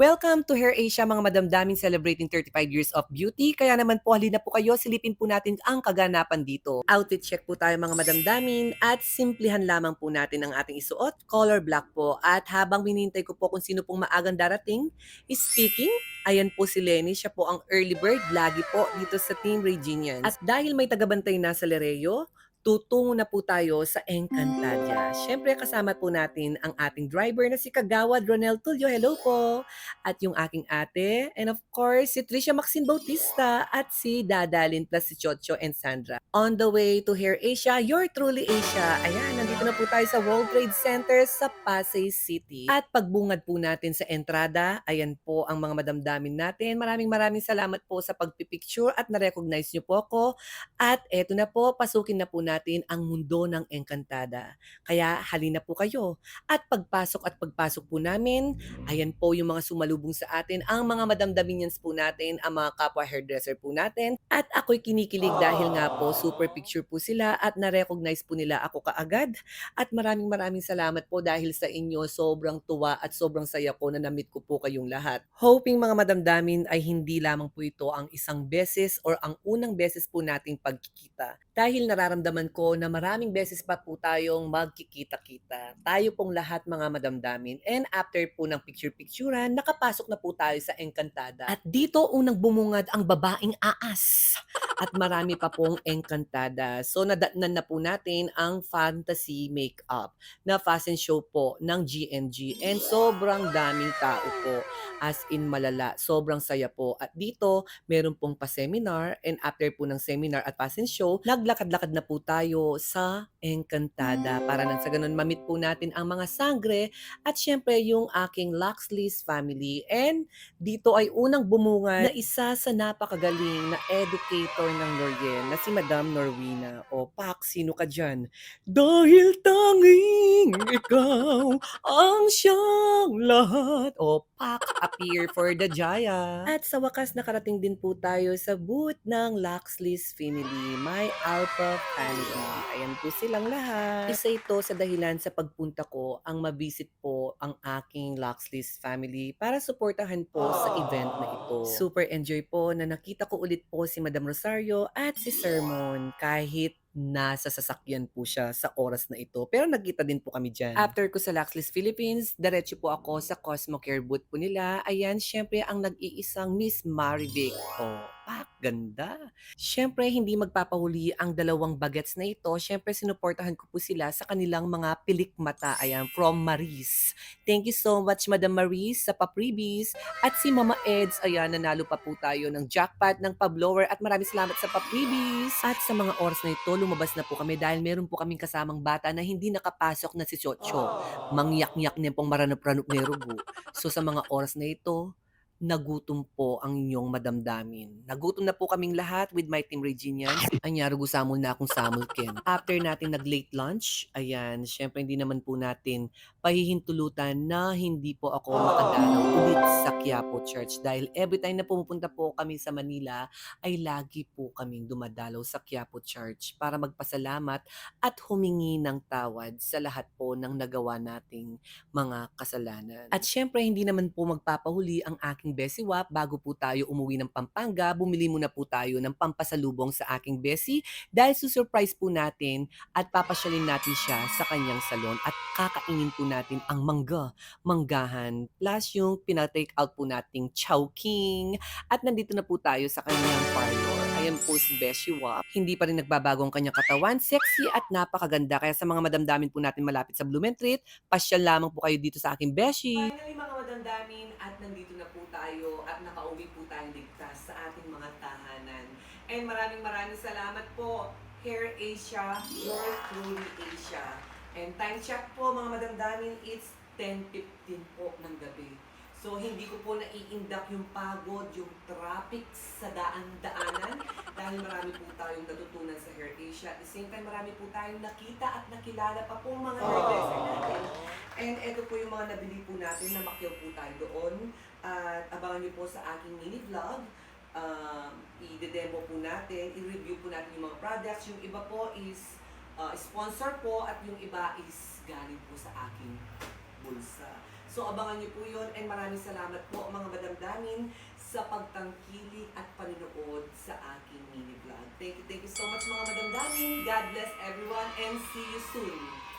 Welcome to Hair Asia mga madamdamin celebrating 35 years of beauty. Kaya naman po halina po kayo, silipin po natin ang kaganapan dito. Outfit check po tayo mga madamdamin at simplihan lamang po natin ang ating isuot. Color black po. At habang minintay ko po kung sino pong maagang darating, speaking, ayan po si Lenny. Siya po ang early bird lagi po dito sa Team Reginians. At dahil may tagabantay na sa Lereo, tutungo na po tayo sa Encantadia. Siyempre kasama po natin ang ating driver na si Kagawad Ronel Tulio. Hello po! At yung aking ate, and of course, si Trisha Maxine Bautista at si Dadalin plus si Chocho and Sandra. On the way to Hair Asia, your truly Asia. Ayan, nandito na po tayo sa World Trade Center sa Pasay City. At pagbungad po natin sa entrada, ayan po ang mga madamdamin natin. Maraming maraming salamat po sa pagpipicture at na-recognize niyo po ako. At eto na po, pasukin na po natin ang mundo ng Encantada. Kaya halina po kayo. At pagpasok at pagpasok po namin, ayan po yung mga sumalubong sa atin, ang mga madamdaminians po natin, ang mga kapwa hairdresser po natin. At ako'y kinikilig dahil nga po super picture po sila at na-recognize po nila ako kaagad. At maraming maraming salamat po dahil sa inyo sobrang tuwa at sobrang saya ko na namit ko po kayong lahat. Hoping mga madamdamin ay hindi lamang po ito ang isang beses or ang unang beses po nating pagkikita. Dahil nararamdaman ko na maraming beses pa po tayong magkikita-kita. Tayo pong lahat mga madamdamin. And after po ng picture-picturean, nakapasok na po tayo sa Encantada. At dito unang bumungad ang babaeng aas. At marami pa pong Encantada. So nadatnan na po natin ang fantasy makeup na fashion show po ng GNG. And sobrang daming tao po. As in malala. Sobrang saya po. At dito, meron pong pa-seminar. And after po ng seminar at fashion show, naglakad-lakad na po tayo sa Encantada. Para nang sa ganun, mamit po natin ang mga sangre at syempre yung aking Luxley's family. And dito ay unang bumungad na isa sa napakagaling na educator ng Lorien na si Madam Norwina. O Pak, sino ka dyan? Dahil tanging ikaw ang siyang lahat. O Pak, appear for the Jaya. At sa wakas nakarating din po tayo sa booth ng Luxley's family. My Alpha family. Ayan po silang lahat. Isa ito sa dahilan sa pagpunta ko ang mabisit po ang aking Luxley's family para suportahan po sa event na ito. Super enjoy po na nakita ko ulit po si Madam Rosario at si Sermon kahit nasa sasakyan po siya sa oras na ito. Pero nagkita din po kami dyan. After ko sa Luxley's Philippines, diretso po ako sa Cosmo Care booth po nila. Ayan, syempre ang nag-iisang Miss Marivic. Oh, ganda. Syempre, hindi magpapahuli ang dalawang bagets na ito. Syempre, sinuportahan ko po sila sa kanilang mga pilik mata. Ayan, from Maris. Thank you so much, Madam Maris, sa pa-freebies. At si Mama Eds, ayan, nanalo pa po tayo ng jackpot ng pa-blower. At maraming salamat sa pa-freebies. At sa mga oras na ito, lumabas na po kami dahil meron po kaming kasamang bata na hindi nakapasok na si Chocho. Mangyak-yak niya pong maranap-ranap ni Rugo. So sa mga oras na ito, nagutom po ang inyong madamdamin. Nagutom na po kaming lahat with my team Reginians. Anyaro gusamol na akong samulkin. After natin nag-late lunch, ayan, syempre hindi naman po natin pahihintulutan na hindi po ako makadalaw ulit sa Quiapo Church dahil every time na pumupunta po kami sa Manila ay lagi po kaming dumadalaw sa Quiapo Church para magpasalamat at humingi ng tawad sa lahat po ng nagawa nating mga kasalanan. At syempre hindi naman po magpapahuli ang aking Besi Wap bago po tayo umuwi ng Pampanga, bumili muna po tayo ng pampasalubong sa aking Besi dahil susurprise po natin at papasyalin natin siya sa kanyang salon at kakainin po natin ang mangga, manggahan, plus yung pina-take out po nating chowking at nandito na po tayo sa kanyang parlor. Ayan po si Beshi Wap. Hindi pa rin nagbabago ang kanyang katawan. Sexy at napakaganda. Kaya sa mga madamdamin po natin malapit sa Blumentritt, pasyal lamang po kayo dito sa aking Beshi. Finally mga madamdamin at nandito tayo at nakauwi po tayong ligtas sa ating mga tahanan. And maraming maraming salamat po Hair Asia, your truly Asia. And time check po mga madamdamin, it's 10.15 po ng gabi. So, hindi ko po naiindak yung pagod, yung traffic sa daan-daanan dahil marami po tayong natutunan sa Hair Asia. At the same time, marami po tayong nakita at nakilala pa po mga hairdresser natin. And ito po yung mga nabili po natin na makyaw po tayo doon. At abangan niyo po sa aking mini vlog. Um, i-demo po natin, i-review po natin yung mga products. Yung iba po is uh, sponsor po at yung iba is galing po sa aking bulsa. So abangan niyo po yun and maraming salamat po mga madamdamin sa pagtangkilik at panonood sa aking mini vlog. Thank you, thank you so much mga madamdamin. God bless everyone and see you soon.